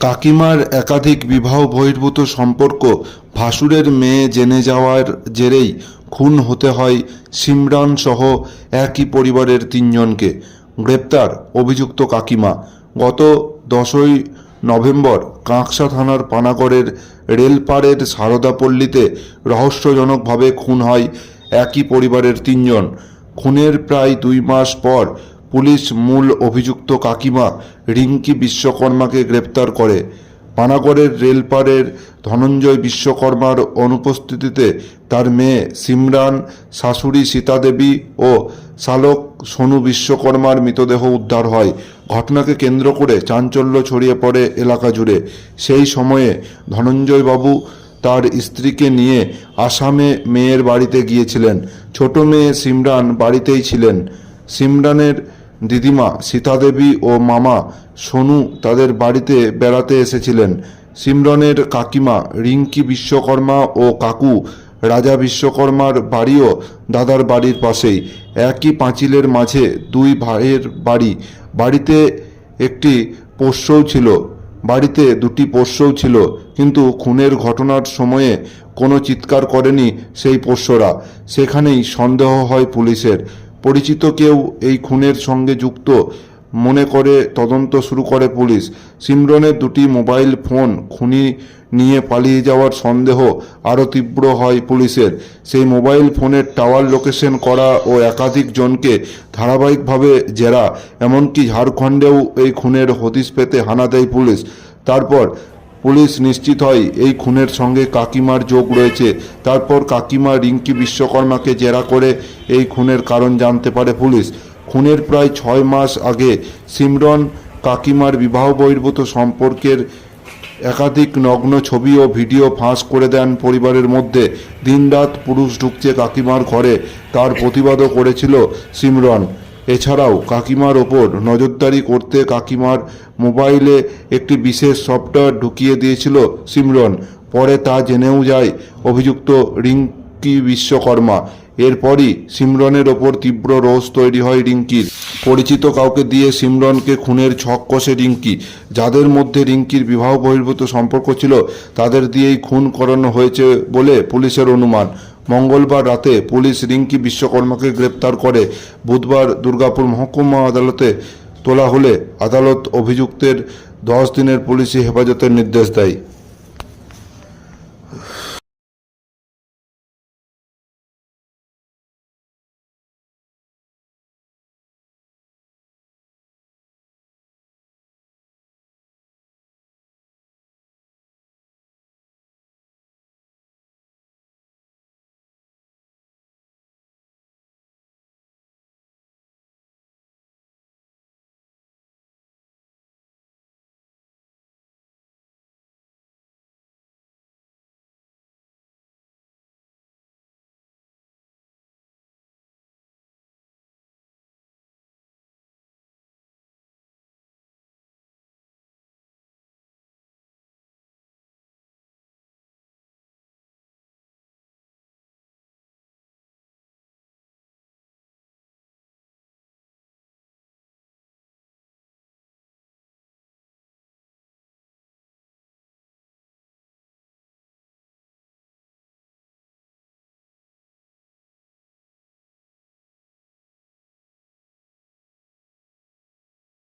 কাকিমার একাধিক বিবাহ বহির্ভূত সম্পর্ক ভাসুরের মেয়ে জেনে যাওয়ার জেরেই খুন হতে হয় সিমরান সহ একই পরিবারের তিনজনকে। গ্রেপ্তার অভিযুক্ত কাকিমা। গত দশই নভেম্বর কাঁকসা থানার পানাগড়ের রেলপাড়ের সারদাপল্লীতে রহস্যজনকভাবে খুন হয় একই পরিবারের তিনজন। খুনের প্রায় দুই মাস পর পুলিশ মূল অভিযুক্ত কাকিমা রিঙ্কি বিশ্বকর্মাকে গ্রেপ্তার করে। পানাগড়ের রেলপাড়ের ধনঞ্জয় বিশ্বকর্মার অনুপস্থিতিতে তার মেয়ে সিমরান, শাশুড়ি সীতাদেবী ও শালক সোনু বিশ্বকর্মার মৃতদেহ উদ্ধার হয়। ঘটনাকে কেন্দ্র করে চাঞ্চল্য ছড়িয়ে পড়ে এলাকা জুড়ে। সেই সময়ে ধনঞ্জয় বাবু তার স্ত্রীকে নিয়ে আসামে মেয়ের বাড়িতে গিয়েছিলেন। ছোট মেয়ে সিমরান বাড়িতেই ছিলেন। সিমরানের দিদিমা, সীতাদেবী ও মামা সোনু তাদের বাড়িতে বেড়াতে এসেছিলেন। সিমরনের কাকিমা রিঙ্কি বিশ্বকর্মা ও কাকু রাজা বিশ্বকর্মার বাড়িও দাদার বাড়ির পাশেই। একই পাঁচিলের মাঝে দুই ভাইয়ের বাড়ি। বাড়িতে একটি পোষ্যও ছিল, বাড়িতে দুটি পোষ্যও ছিল, কিন্তু খুনের ঘটনার সময়ে কোনো চিৎকার করেনি সেই পোষ্যরা। সেখানেই সন্দেহ হয় পুলিশের। পরিচিত কেউ এই খুনের সঙ্গে যুক্ত, মনে করে তদন্ত শুরু করে পুলিশ। সিমরনের দুটি মোবাইল ফোন খুনি নিয়ে পালিয়ে যাওয়ার সন্দেহ আরও তীব্র হয় পুলিশের। সেই মোবাইল ফোনের টাওয়ার লোকেশন করা ও একাধিক জনকে ধারাবাহিকভাবে জেরা, এমনকি ঝাড়খণ্ডেও এই খুনের হদিশ পেতে হানা দেয় পুলিশ। তারপর পুলিশ নিশ্চিত হয়, এই খুনের সঙ্গে কাকিমার যোগ রয়েছে। তারপর কাকিমা রিঙ্কি বিশ্বকর্মাকে জেরা করে এই খুনের কারণ জানতে পারে পুলিশ। খুনের প্রায় ছয় মাস আগে সিমরন কাকিমার বিবাহ বহির্ভূত সম্পর্কের একাধিক নগ্ন ছবি ও ভিডিও ফাঁস করে দেন পরিবারের মধ্যে। দিনরাত পুরুষ ঢুকছে কাকিমার ঘরে, তার প্রতিবাদও করেছিল সিমরন। এছাড়াও কাকিমার ওপর নজরদারি করতে কাকিমার মোবাইলে একটি বিশেষ সফটওয়্যার ঢুকিয়ে দিয়েছিল সিমরন। পরে তা জেনেও যায় অভিযুক্ত রিঙ্কি বিশ্বকর্মা। এরপরই সিমরনের ওপর তীব্র রোষ তৈরি হয় রিঙ্কির। পরিচিত কাউকে দিয়ে সিমরনকে খুনের ছক কষে রিঙ্কি। যাদের মধ্যে রিঙ্কির বিবাহ বহির্ভূত সম্পর্ক ছিল, তাদের দিয়েই খুন করানো হয়েছে বলে পুলিশের অনুমান। মঙ্গলবার রাতে পুলিশ রিঙ্কি বিশ্বকর্মাকে গ্রেপ্তার করে বুধবার দুর্গাপুর মহকুমা আদালতে তোলা হলে আদালত অভিযুক্তের দশ দিনের পুলিশি হেফাজতের নির্দেশ দেয়।